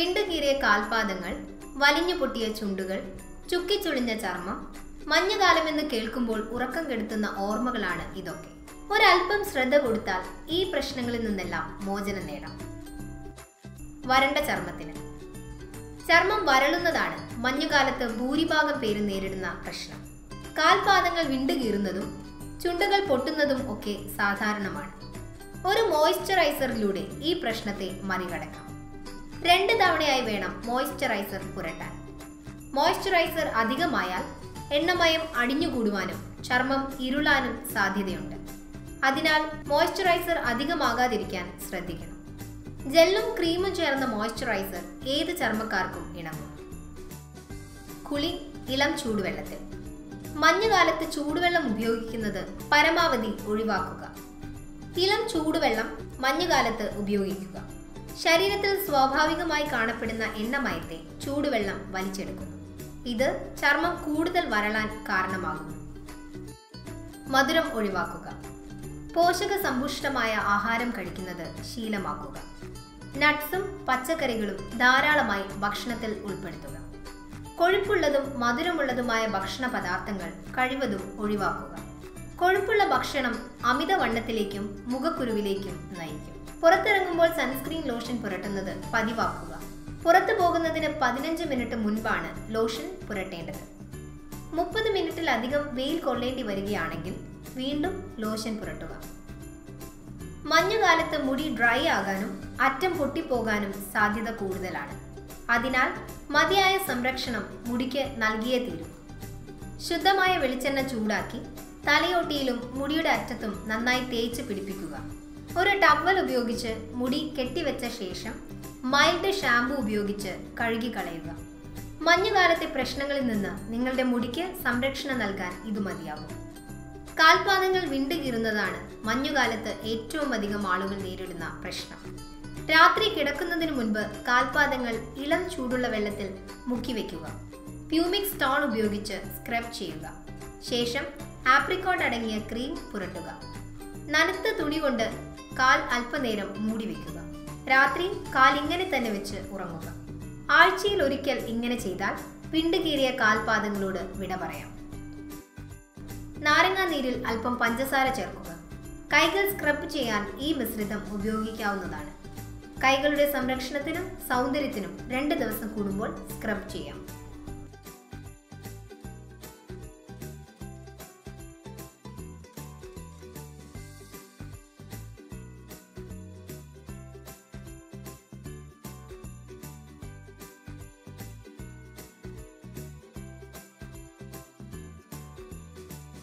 കാൽപാദങ്ങൾ വലിഞ്ഞു പൊട്ടിയ ചുണ്ടുകൾ ചുക്കിച്ചുളിഞ്ഞ ചർമ്മം മഞ്ഞുകാലമെന്ന് കേൾക്കുമ്പോൾ ഉറക്കം കെടുത്തുന്ന ഓർമ്മകളാണ് ഇതൊക്കെ. ഒരല്പം ശ്രദ്ധ കൊടുത്താൽ ഈ പ്രശ്നങ്ങളിൽ നിന്നെല്ലാം മോചനം നേടാം. വരണ്ട ചർമ്മത്തിന്. ചർമ്മം വരളുന്നതാണ് മഞ്ഞുകാലത്ത് ഭൂരിഭാഗം പേര് നേരിടുന്ന പ്രശ്നം. കാൽപാദങ്ങൾ വിണ്ടുകീറുന്നതും ചുണ്ടുകൾ പൊട്ടുന്നതും ഒക്കെ സാധാരണമാണ്. ഒരു മോയ്സ്ചറൈസറിലൂടെ ഈ പ്രശ്നത്തെ മറികടക്കാം. രണ്ട് തവണയായി വേണം മോയ്സ്ചറൈസർ പുരട്ടാൻ. മോയ്സ്ചറൈസർ അധികമായാൽ എണ്ണമയം അടിഞ്ഞുകൂടുവാനും ചർമ്മം ഇരുളാനും സാധ്യതയുണ്ട്. അതിനാൽ മോയ്സ്ചറൈസർ അധികമാകാതിരിക്കാൻ ശ്രദ്ധിക്കണം. ജെല്ലും ക്രീമും ചേർന്ന മോയ്സ്ചറൈസർ ഏത് ചർമ്മക്കാർക്കും ഇണങ്ങും. കുളി ഇളം ചൂടുവെള്ളത്തിൽ. മഞ്ഞുകാലത്ത് ചൂടുവെള്ളം ഉപയോഗിക്കുന്നത് പരമാവധി ഒഴിവാക്കുക. ഇളം ചൂടുവെള്ളം മഞ്ഞുകാലത്ത് ഉപയോഗിക്കുക. ശരീരത്തിൽ സ്വാഭാവികമായി കാണപ്പെടുന്ന എണ്ണമയത്തെ ചൂടുവെള്ളം വലിച്ചെടുക്കുന്നു. ഇത് ചർമ്മം കൂടുതൽ വരളാൻ കാരണമാകുന്നു. മധുരം ഒഴിവാക്കുക. പോഷക സമ്പുഷ്ടമായ ആഹാരം കഴിക്കുന്നത് ശീലമാക്കുക. നട്ട്സും പച്ചക്കറികളും ധാരാളമായി ഭക്ഷണത്തിൽ ഉൾപ്പെടുത്തുക. കൊഴുപ്പുള്ളതും മധുരമുള്ളതുമായ ഭക്ഷണ പദാർത്ഥങ്ങൾ കഴിവതും ഒഴിവാക്കുക. കൊഴുപ്പുള്ള ഭക്ഷണം അമിതവണ്ണത്തിലേക്കും മുഖക്കുരുവിലേക്കും നയിക്കും. പുറത്തിറങ്ങുമ്പോൾ സൺസ്ക്രീൻ ലോഷൻ പുരട്ടുന്നത് പതിവാക്കുക. പുറത്തു പോകുന്നതിന് പതിനഞ്ച് മിനിറ്റ് മുൻപാണ് ലോഷൻ പുരട്ടേണ്ടത്. മുപ്പത് മിനിറ്റിലധികം വെയിൽ കൊള്ളേണ്ടി വരികയാണെങ്കിൽ വീണ്ടും ലോഷൻ പുരട്ടുക. മഞ്ഞുകാലത്ത് മുടി ഡ്രൈ ആകാനും അറ്റം പൊട്ടിപ്പോകാനും സാധ്യത കൂടുതലാണ്. അതിനാൽ മതിയായ സംരക്ഷണം മുടിക്ക് നൽകിയേ തീരും. ശുദ്ധമായ വെളിച്ചെണ്ണ ചൂടാക്കി തലയോട്ടിയിലും മുടിയുടെ അറ്റത്തും നന്നായി തേച്ച് പിടിപ്പിക്കുക. ഒരു ടവൽ ഉപയോഗിച്ച് മുടി കെട്ടിവെച്ച ശേഷം മൈൽഡ് ഷാമ്പു ഉപയോഗിച്ച് കഴുകി കളയുക മഞ്ഞുകാലത്തെ പ്രശ്നങ്ങളിൽ നിന്ന് നിങ്ങളുടെ മുടിക്ക് സംരക്ഷണം നൽകാൻ ഇത് മതിയാകും. കാൽപാദങ്ങൾ വിണ്ടുകീറുന്നതാണ് മഞ്ഞുകാലത്ത് ഏറ്റവും അധികം ആളുകൾ നേരിടുന്ന പ്രശ്നം. രാത്രി കിടക്കുന്നതിന് മുൻപ് കാൽപാദങ്ങൾ ഇളം ചൂടുള്ള വെള്ളത്തിൽ മുക്കി വെക്കുക. പ്യൂമിക് സ്റ്റോൺ ഉപയോഗിച്ച് സ്ക്രബ് ചെയ്യുക. ശേഷം ആപ്രിക്കോട്ട് അടങ്ങിയ ക്രീം പുരട്ടുക. നനുത്ത തുണി കൊണ്ട് കാൽ അല്പനേരം മൂടി വെക്കുക. രാത്രി കാൽ ഇങ്ങനെ തന്നെ വെച്ച് ഉറങ്ങുക. ആഴ്ചയിൽ ഒരിക്കൽ ഇങ്ങനെ ചെയ്താൽ പിണ്ടുകീറിയ കാൽപാദങ്ങളോട് വിട പറയാം. നാരങ്ങാ നീരിൽ അല്പം പഞ്ചസാര ചേർക്കുക. കൈകൾ സ്ക്രബ് ചെയ്യാൻ ഈ മിശ്രിതം ഉപയോഗിക്കാവുന്നതാണ്. കൈകളുടെ സംരക്ഷണത്തിനും സൗന്ദര്യത്തിനും രണ്ട് ദിവസം കൂടുമ്പോൾ സ്ക്രബ് ചെയ്യാം.